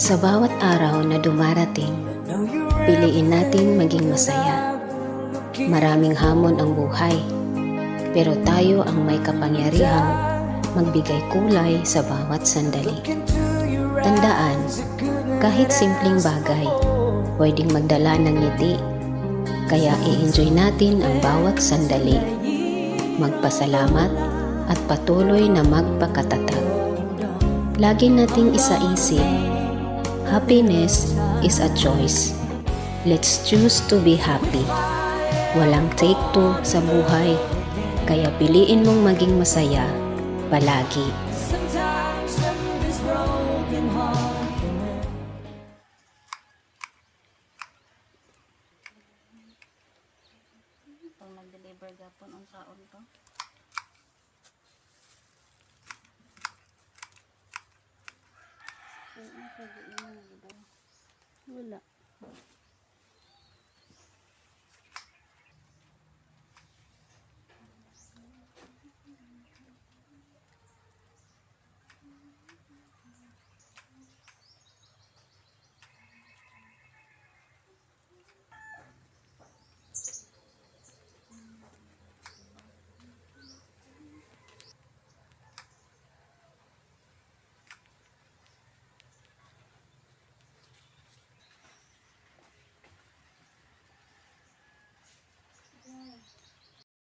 Sa bawat araw na dumarating, piliin natin maging masaya. Maraming hamon ang buhay, pero tayo ang may kapangyarihang magbigay kulay sa bawat sandali. Tandaan, kahit simpleng bagay, pwedeng magdala ng ngiti. Kaya i-enjoy natin ang bawat sandali. Magpasalamat at patuloy na magpakatatag. Lagi nating isaisip, happiness is a choice. Let's choose to be happy. Walang take two sa buhay, kaya piliin mong maging masaya palagi. Sometimes this broken heart can mend. Itong nag-deliver gapon ang kaon to. Wala.